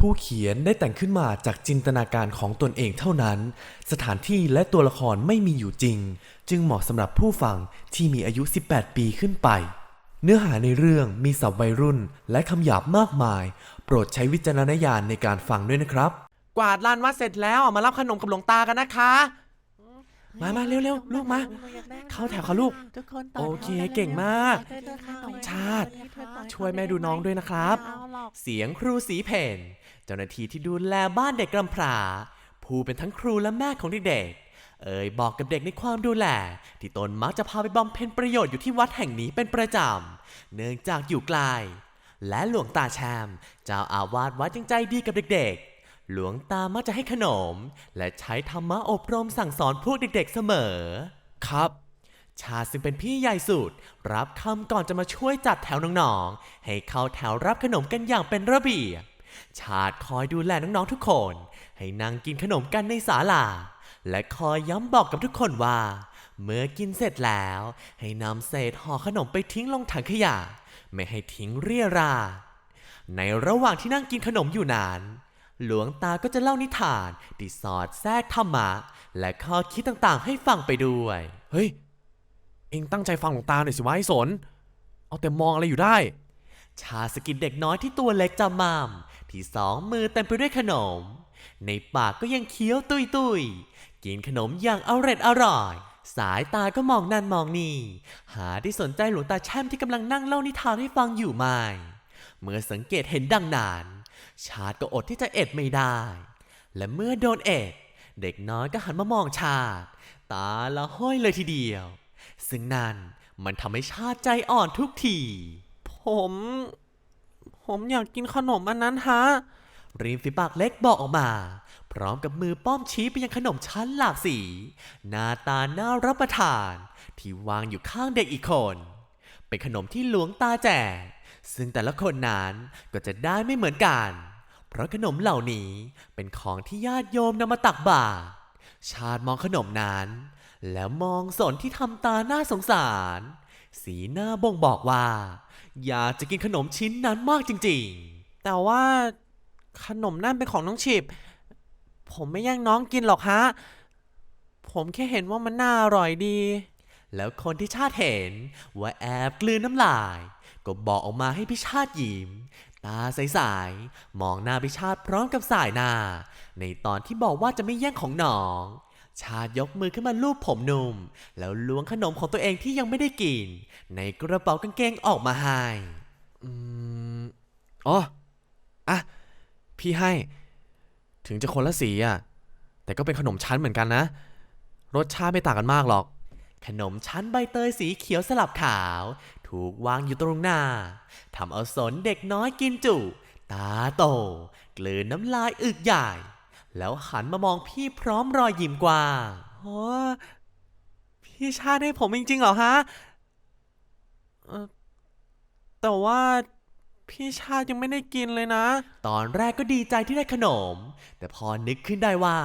ผู้เขียนได้แต่งขึ้นมาจากจินตนาการของตนเองเท่านั้น สถานที่และตัวละครไม่มีอยู่จริง จึงเหมาะสำหรับผู้ฟังที่มีอายุ 18 ปีขึ้นไป เนื้อหาในเรื่องมีสับวัยรุ่นและคำหยาบมากมาย โปรดใช้วิจารณญาณในการฟังด้วยนะครับ กวาดลานวัดเสร็จแล้วมารับขนมกับหลวงตากันนะคะ มามาเร็วๆลูกมา เข้าแถวค่ะลูกทุกคนต่โอเคเก่งมาก ชาติ ช่วยแม่ดูน้องด้วยนะครับ เสียงครูสีเพนเจ้าหน้าที่ที่ดูแลบ้านเด็กกำพร้าผู้เป็นทั้งครูและแม่ของเด็กๆเอ่ยบอกกับเด็กในความดูแล ที่ตนมักจะพาไปบำเพ็ญประโยชน์อยู่ที่วัดแห่งนี้เป็นประจำเนื่องจากอยู่ไกลและหลวงตาแชมเจ้าอาวาสวัดยังใจดีกับเด็กๆ หลวงตามักจะให้ขนม และใช้ธรรมะอบรมสั่งสอนพวกเด็กๆเสมอ ครับ ชาซึ่งเป็นพี่ใหญ่สุด รับคำก่อนจะมาช่วยจัดแถวน้องๆ ให้เข้าแถวรับขนมกันอย่างเป็นระเบียบ ชาติคอยดูแลน้องๆทุกคน ให้นั่งกินขนมกันในศาลา และคอยย้ำบอกกับทุกคนว่า เมื่อกินเสร็จแล้ว ให้นำเศษห่อขนมไปทิ้งลงถังขยะ ไม่ให้ทิ้งเรี่ยราดในระหว่างที่นั่งกินขนมอยู่นาน หลวงตาก็จะเล่านิทานที่สอดแทรกธรรมะ และข้อคิดต่างๆ ให้ฟังไปด้วย เฮ้ย เองตั้งใจฟังหลวงตาหน่อยสิวะไอ้สน เอาแต่มองอะไรอยู่ได้ ชาสกิดเด็กน้อยที่ตัวเล็กจำมามที่สองมือเต็มไปด้วยขนม ในปากก็ยังเคี้ยวตุยตุยๆกินขนมอย่างอร่อยอร่อย สายตาก็มองนั่นมองนี่ หาที่สนใจหลวงตาแช่มที่กำลังนั่งเล่านิทานให้ฟังอยู่ไม่ เมื่อสังเกตเห็นดังนั้น ชาติก็อดที่จะเอ็ดไม่ได้ และเมื่อโดนเอ็ด เด็กน้อยก็หันมามองชาติตาละห้อยเลยทีเดียว ซึ่งนั่นมันทำให้ชาติใจอ่อนทุกที ผม ผมอยากกินขนมอันนั้นฮะริมฝีปากเล็กบอกออกมา พร้อมกับมือป้อมชี้ไปยังขนมชั้นหลากสีหน้าตาน่ารับประทาน ที่วางอยู่ข้างเด็กอีกคน เป็นขนมที่หลวงตาแจกซึ่งแต่ละคนนั้นก็จะได้ไม่เหมือนกัน เพราะขนมเหล่านี้เป็นของที่ญาติโยมนำมาตักบาตร ชาติมองขนมนั้น แล้วมองสนที่ทำตาหน้าสงสาร สีหน้าบ่งบอกว่า อยากจะกินขนมชิ้นนั้นมากจริงๆ แต่ว่าขนมนั่นเป็นของน้องฉิบ ผมไม่แย่งน้องกินหรอกฮะ ผมแค่เห็นว่ามันน่าอร่อยดี แล้วคนที่ชาติเห็นว่าแอบกลืนน้ำลาย ก็บอกออกมาให้พิชาติยิ้ม ตาใสๆมองหน้าพิชาติพร้อมกับสายหน้า ในตอนที่บอกว่าจะไม่แย่งของน้อง ชาติยกมือขึ้นมาลูบผมหนุ่ม แล้วล้วงขนมของตัวเองที่ยังไม่ได้กิน ในกระเป๋ากางเกงออกมาให้อืมอ๋ออะ พี่ให้ ถึงจะคนละสีอะ แต่ก็เป็นขนมชั้นเหมือนกันนะ รสชาติไม่ต่างกันมากหรอกขนมชั้นใบเตยสีเขียวสลับขาว ถูกวางอยู่ตรงหน้าทำเอาสนเด็กน้อยกินจุ ตาโต กลืนน้ำลายอึกใหญ่ แล้วหันมามองพี่พร้อมรอยยิ้มกว้างโอ้พี่ชาติให้ผมจริงๆเหรอฮะอแต่ว่าพี่ชาติยังไม่ได้กินเลยนะ ตอนแรกก็ดีใจที่ได้ขนม แต่พอนึกขึ้นได้ว่า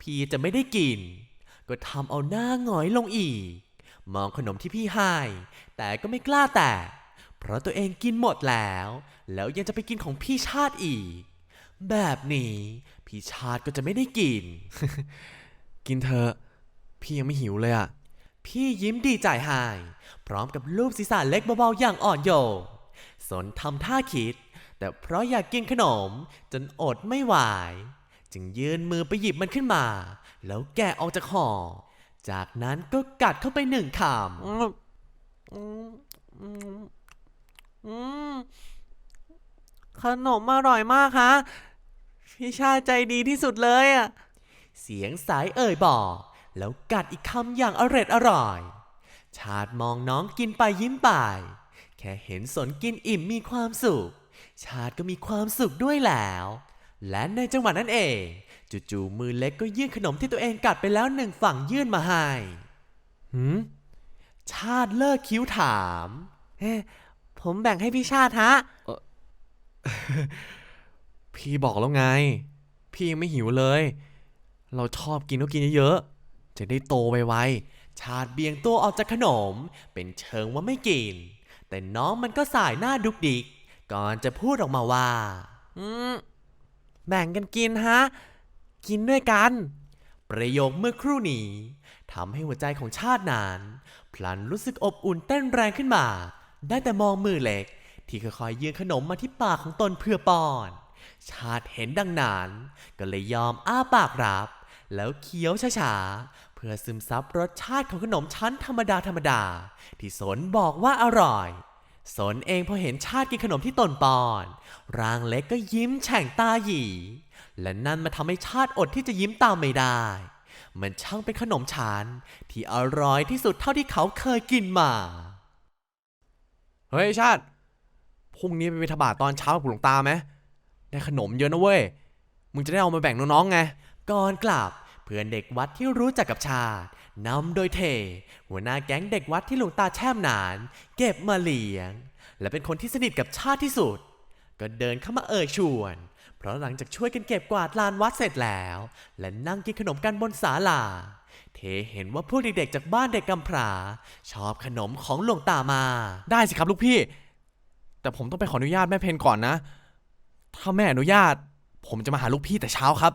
พี่จะไม่ได้กิน ก็ทำเอาหน้าหงอยลงอีก มองขนมที่พี่ให้ แต่ก็ไม่กล้าแตะเพราะตัวเองกินหมดแล้ว แล้วยังจะไปกินของพี่ชาติอีก แบบนี้ พี่ชาติก็จะไม่ได้กิน กินเถอะพี่ยังไม่หิวเลยอะพี่ยิ้มดีใจให้พร้อมกับลูบศีรษะเล็กเบาๆอย่างอ่อนโยนสนทำท่าคิด แต่เพราะอยากกินขนมจนอดไม่ไหว จึงยื่นมือไปหยิบมันขึ้นมา แล้วแกะออกจากห่อ จากนั้นก็กัดเข้าไปหนึ่งคำขนมอร่อยมากฮะพี่ชาใจดีที่สุดเลยอะ เสียงสายเอ่ยบอก แล้วกัดอีกคำอย่างอร็ดอร่อย ชาติมองน้องกินไปยิ้มไป แค่เห็นสนกินอิ่มมีความสุข ชาติก็มีความสุขด้วยแล้ว และในจังหวะนั้นเอง จู่ๆมือเล็กก็ยื่นขนมที่ตัวเองกัดไปแล้วหนึ่งฝั่งยื่นมาให้หืมชาติเลิกคิ้วถามเอ๊ะผมแบ่งให้พี่ชาติฮะ พี่บอกแล้วไง พี่ยังไม่หิวเลย เราชอบกินก็กินเยอะๆ จะได้โตไวชาติเบี่ยงตัวออกจากขนม เป็นเชิงว่าไม่กิน แต่น้องมันก็สายหน้าดุกดิก ก่อนจะพูดออกมาว่าๆอืม แบ่งกันกินฮะ กินด้วยกัน ประโยคเมื่อครู่นี้ทำให้หัวใจของชาตินั้นพลันรู้สึกอบอุ่นเต้นแรงขึ้นมา ได้แต่มองมือเล็ก ที่ค่อยๆยื่นขนมมาที่ปากของตนเพื่อป้อน ชาติเห็นดังนั้น ก็เลยยอมอ้าปากรับ แล้วเคี้ยวช้าๆ เพื่อซึมซับรสชาติของขนมชั้นธรรมดาธรรมดา ที่สนบอกว่าอร่อยสนเองพอเห็นชาติกินขนมที่ตนป้อน ร่างเล็กก็ยิ้มแฉ่งตาหยี และนั่นมาทำให้ชาติอดที่จะยิ้มตามไม่ได้ มันช่างเป็นขนมชั้นที่อร่อยที่สุดเท่าที่เขาเคยกินมา เฮ้ยชาติ พรุ่งนี้ไปบิณฑบาตตอนเช้ากับหลวงตาไหมได้ขนมเยอะนะเว้ย มึงจะได้เอามาแบ่งน้องๆไง ก่อนกลับเพื่อนเด็กวัดที่รู้จักกับชาตินำโดยเท หัวหน้าแก๊งเด็กวัดที่หลวงตาแช่มนาน เก็บมาเลี้ยง และเป็นคนที่สนิทกับชาติที่สุด ก็เดินเข้ามาเอ่ยชวน เพราะหลังจากช่วยกันเก็บกวาดลานวัดเสร็จแล้ว และนั่งกินขนมกันบนศาลา เทเห็นว่าพวกเด็กๆจากบ้านเด็กกำพร้าชอบขนมของหลวงตามา ได้สิครับลูกพี่ แต่ผมต้องไปขออนุญาตแม่เพนก่อนนะ ถ้าแม่อนุญาต ผมจะมาหาลูกพี่แต่เช้าครับ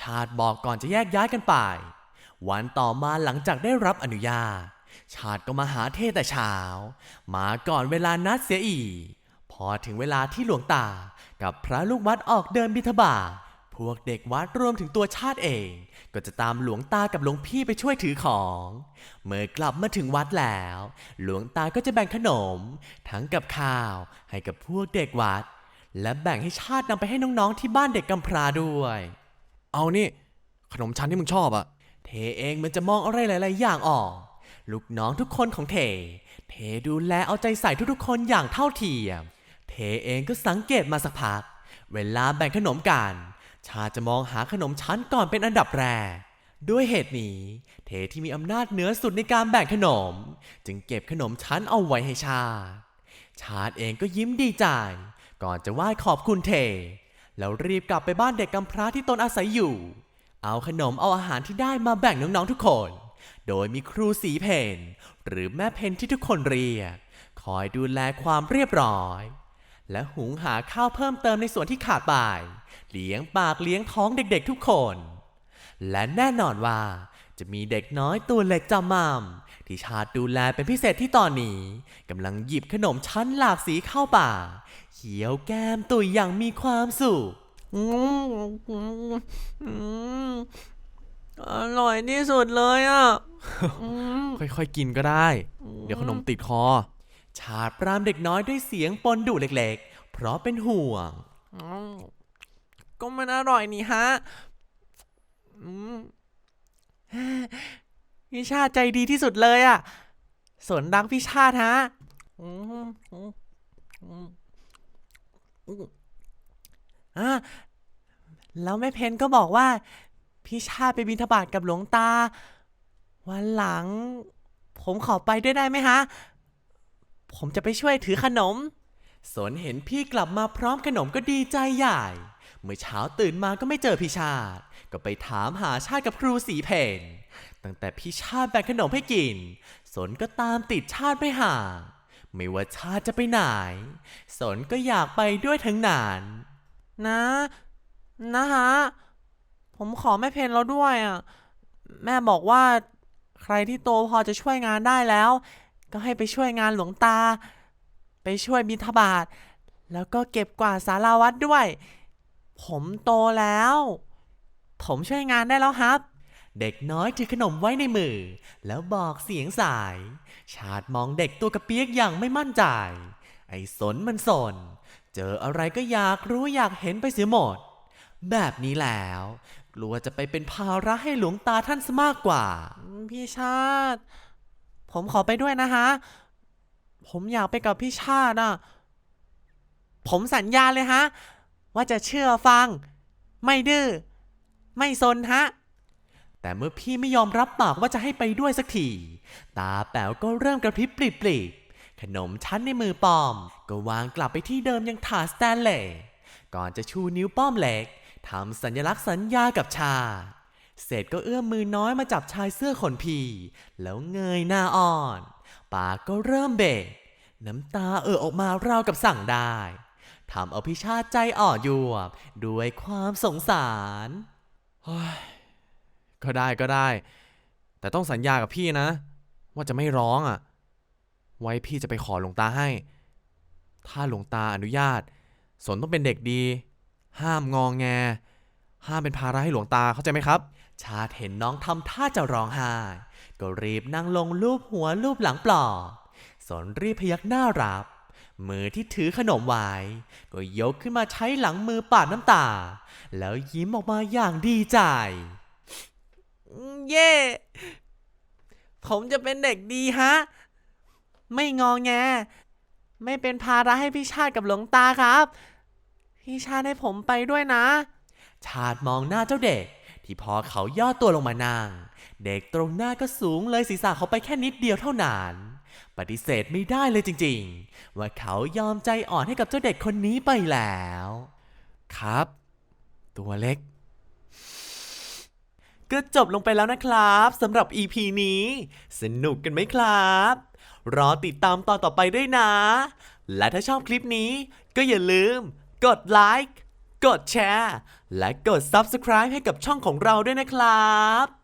ชาติบอกก่อนจะแยกย้ายกันไป วันต่อมาหลังจากได้รับอนุญาต ชาติก็มาหาเทแต่เช้า มาก่อนเวลานัดเสียอีกพ อถึงเวลาที่หลวงตากับพระลูกวัดออกเดินบิณฑบาตพวกเด็กวัดรวมถึงตัวชาติเอง ก็จะตามหลวงตากับหลวงพี่ไปช่วยถือของ เมื่อกลับมาถึงวัดแล้ว หลวงตาก็จะแบ่งขนม ทั้งกับข้าวให้กับพวกเด็กวัด และแบ่งให้ชาตินำไปให้น้องๆที่บ้านเด็กกำพร้าด้วย เอานี่ ขนมชั้นที่มึงชอบอะเทเองมันจะมองอะไรหลาย ๆ อย่างออก ลูกน้องทุกคนของเท เทดูแลเอาใจใส่ทุกๆคนอย่างเท่าเทียม เทเองก็สังเกตมาสักพัก เวลาแบ่งขนมกัน ชาจะมองหาขนมชั้นก่อนเป็นอันดับแรก ด้วยเหตุนี้ เทที่มีอำนาจเหนือสุดในการแบ่งขนม จึงเก็บขนมชั้นเอาไว้ให้ชา ชาเองก็ยิ้มดีใจ ก่อนจะไหว้ขอบคุณเท แล้วรีบกลับไปบ้านเด็กกำพร้าที่ตนอาศัยอยู่ เอาขนมเอาอาหารที่ได้มาแบ่งน้องๆทุกคน โดยมีครูสีเพนหรือแม่เพนที่ทุกคนเรียกคอยดูแลความเรียบร้อย และหุงหาข้าวเพิ่มเติมในส่วนที่ขาดไปเลี้ยงปากเลี้ยงท้องเด็กๆทุกคน และแน่นอนว่า จะมีเด็กน้อยตัวเล็กจำมั่มที่ชาติดูแลเป็นพิเศษที่ตอนนี้กำลังหยิบขนมชั้นหลากสีเข้าป่ากเขียวแก้มตุยอย่างมีความสุขอืมอืมอืมอร่อยที่สุดเลยอะอืมค่อยๆกินก็ได้ เดี๋ยวขนมติดคอ ชาปรามเด็กน้อยด้วยเสียงปนดุเล็กๆ เพราะเป็นห่วง ก็มันอร่อยนี่ฮะอืมพี่ชาติใจดีที่สุดเลยอะสนรักพี่ชาติฮะอืมอืมอืมอืมอะแล้วแม่เพนก็บอกว่า พี่ชาติไปบิณฑบาตกับหลวงตา วันหลัง ผมขอไปด้วยได้ไหมฮะ ผมจะไปช่วยถือขนม สนเห็นพี่กลับมาพร้อมขนมก็ดีใจใหญ่ เมื่อเช้าตื่นมาก็ไม่เจอพี่ชาติ ก็ไปถามหาชาติกับครูสีเพนตั้งแต่พี่ชาติแบ่งขนมให้กิน สนก็ตามติดชาติไม่ห่างไม่ว่าชาติจะไปไหน สนก็อยากไปด้วยทั้งนั้นนะ นะฮะ ผมขอแม่เพนเราด้วยอะ แม่บอกว่าใครที่โตพอจะช่วยงานได้แล้ว ก็ให้ไปช่วยงานหลวงตา ไปช่วยบิณฑบาตแล้วก็เก็บกวาดสาราวัดด้วย ผมโตแล้ว ผมช่วยงานได้แล้วครับ เด็กน้อยถือขนมไว้ในมือ แล้วบอกเสียงสาย ชาดมองเด็กตัวกระเปียกอย่างไม่มั่นใจ ไอ้สนมันสน เจออะไรก็อยากรู้อยากเห็นไปเสียหมด แบบนี้แล้ว กลัวจะไปเป็นภาระให้หลวงตาท่านซะมากกว่า พี่ชาติ ผมขอไปด้วยนะฮะผมอยากไปกับพี่ชาติอะผมสัญญาเลยฮะ ว่าจะเชื่อฟัง ไม่ดื้อ ไม่ซนฮะ แต่เมื่อพี่ไม่ยอมรับปากว่าจะให้ไปด้วยสักที ตาแป๋วก็เริ่มกระพริบปริบปริบขนมชั้นในมือปอม ก็วางกลับไปที่เดิมยังถาดสแตนเลสก่อนจะชูนิ้วป้อมเล็กทำสัญลักษณ์สัญญากับชา เสร็จก็เอื้อมมือน้อยมาจับชายเสื้อขนพีแล้วเงยหน้าอ่อน ปากก็เริ่มเบกน้ำตาเอ่อออกมาราวกับสั่งได้ทำเอาพิชาติใจอ่อนยวบด้วยความสงสารก็ได้ก็ได้ แต่ต้องสัญญากับพี่นะ ว่าจะไม่ร้องอะ ไว้พี่จะไปขอหลวงตาให้ ถ้าหลวงตาอนุญาต สนต้องเป็นเด็กดี ห้ามงองแง ห้ามเป็นภาระให้หลวงตาเข้าใจไหมครับ ชาติเห็นน้องทำท่าจะร้องไห้ ก็รีบนั่งลงลูบหัวลูบหลังปลอบสนรีบพยักหน้ารับ มือที่ถือขนมไว้ก็ยกขึ้นมาใช้หลังมือปาดน้ำตา แล้วยิ้มออกมาอย่างดีใจเย่ผมจะเป็นเด็กดีฮะ ไม่งองแง ไม่เป็นภาระให้พี่ชาติกับหลวงตาครับ พี่ชาติให้ผมไปด้วยนะ ชาติมองหน้าเจ้าเด็ก ที่พอเขาย่อตัวลงมานั่ง เด็กตรงหน้าก็สูงเลยศีรษะเขาไปแค่นิดเดียวเท่านั้นปฏิเสธไม่ได้เลยจริงๆ ว่าเขายอมใจอ่อนให้กับเจ้าเด็กคนนี้ไปแล้ว ครับ ตัวเล็ก ก็จบลงไปแล้วนะครับสำหรับ EP นี้ สนุกกันไหมครับ รอติดตามตอนต่อไปด้วยนะ และถ้าชอบคลิปนี้ ก็อย่าลืม กดไลค์ กดแชร์ และกด Subscribe ให้กับช่องของเราด้วยนะครับ